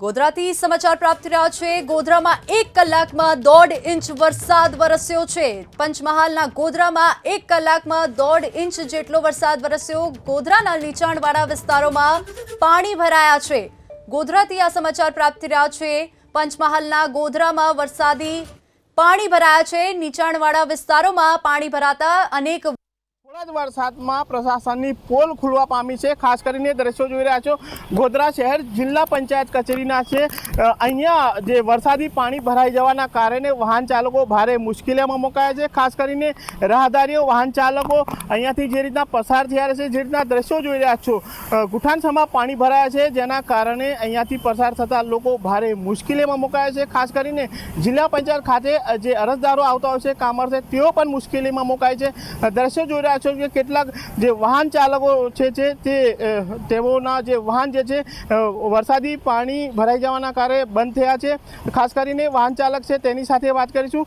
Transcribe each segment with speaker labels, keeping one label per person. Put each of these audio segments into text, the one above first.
Speaker 1: ગોધરાથી સમાચાર પ્રાપ્ત રહ્યા છે. ગોધરામાં એક કલાકમાં દોઢ ઇંચ વરસાદ વરસ્યો છે. પંચમહાલના ગોધરામાં એક કલાકમાં દોઢ ઇંચ જેટલો વરસાદ વરસ્યો. ગોધરાના નીચાણવાળા વિસ્તારોમાં પાણી ભરાયા છે. ગોધરાથી આ સમાચાર પ્રાપ્ત રહ્યા છે. પંચમહાલના ગોધરામાં વરસાદી પાણી ભરાયા છે. નીચાણવાળા વિસ્તારોમાં પાણી ભરાતા અનેક
Speaker 2: જ વરસાદમાં પ્રશાસનની પોલ ખુલવા પામી છે. ખાસ કરીને દ્રશ્યો જોઈ રહ્યા છો. ગોધરા શહેર જિલ્લા પંચાયત કચેરીના છે. અહીંયા જે વરસાદી પાણી ભરાઈ જવાના કારણે વાહન ચાલકો ભારે મુશ્કેલીમાં મુકાયા છે. ખાસ કરીને રાહદારીઓ વાહન ચાલકો અહીંયાથી જે રીતના પસાર થયા છે, જે રીતના દ્રશ્યો જોઈ રહ્યા છો. ગુઠાણસમાં પાણી ભરાયા છે, જેના કારણે અહીંયાથી પસાર થતા લોકો ભારે મુશ્કેલીમાં મુકાયા છે. ખાસ કરીને જિલ્લા પંચાયત ખાતે જે અરજદારો આવતા હોય છે કામર છે તેઓ પણ મુશ્કેલીમાં મુકાય છે. દ્રશ્યો જોઈ રહ્યા છો. કે કેટલાક જે વાહન ચાલકો છે છે તે તેઓના જે વાહન જે છે વરસાદી પાણી ભરાઈ જવાના કારણે બંધ થયા છે. ખાસ કરીને વાહન ચાલક છે તેની સાથે વાત કરીશું.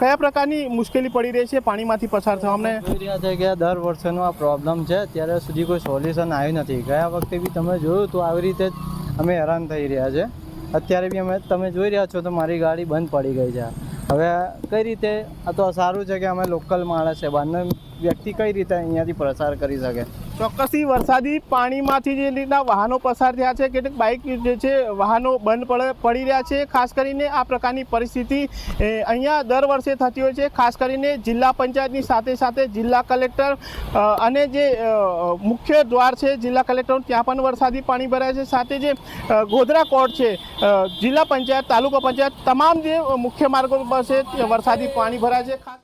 Speaker 2: કયા પ્રકારની મુશ્કેલી પડી રહી છે પાણીમાંથી પસાર થવા? અમને
Speaker 3: રહ્યા છે કે દર વર્ષેનો આ પ્રોબ્લેમ છે. અત્યારે સુધી કોઈ સોલ્યુશન આવ્યું નથી. ગયા વખતે બી તમે જોયું તો આવી રીતે અમે હેરાન થઈ રહ્યા છે. અત્યારે બી અમે, તમે જોઈ રહ્યા છો તો મારી ગાડી બંધ પડી ગઈ છે. હવે કઈ રીતે, આ તો સારું છે કે અમે લોકલ માણસ છે. બહારનો વ્યક્તિ કઈ રીતે અહીંયાથી પસાર કરી શકે?
Speaker 2: ચોક્કસથી વરસાદી પાણીમાંથી જે રીતના વાહનો પસાર થયા છે, કેટલીક બાઇક જે છે, વાહનો બંધ પડે- પડી રહ્યા છે. ખાસ કરીને આ પ્રકારની પરિસ્થિતિ અહીંયા દર વર્ષે થતી હોય છે. ખાસ કરીને જિલ્લા પંચાયતની સાથે સાથે જિલ્લા કલેક્ટર અને જે મુખ્ય દ્વાર છે, જિલ્લા કલેક્ટર, ત્યાં પણ વરસાદી પાણી ભરાય છે. સાથે જે ગોધરા કોર્ટ છે જિલ્લા પંચાયત, તાલુકા પંચાયત, તમામ જે મુખ્ય માર્ગો પર છે, વરસાદી પાણી ભરાય છે. ખાસ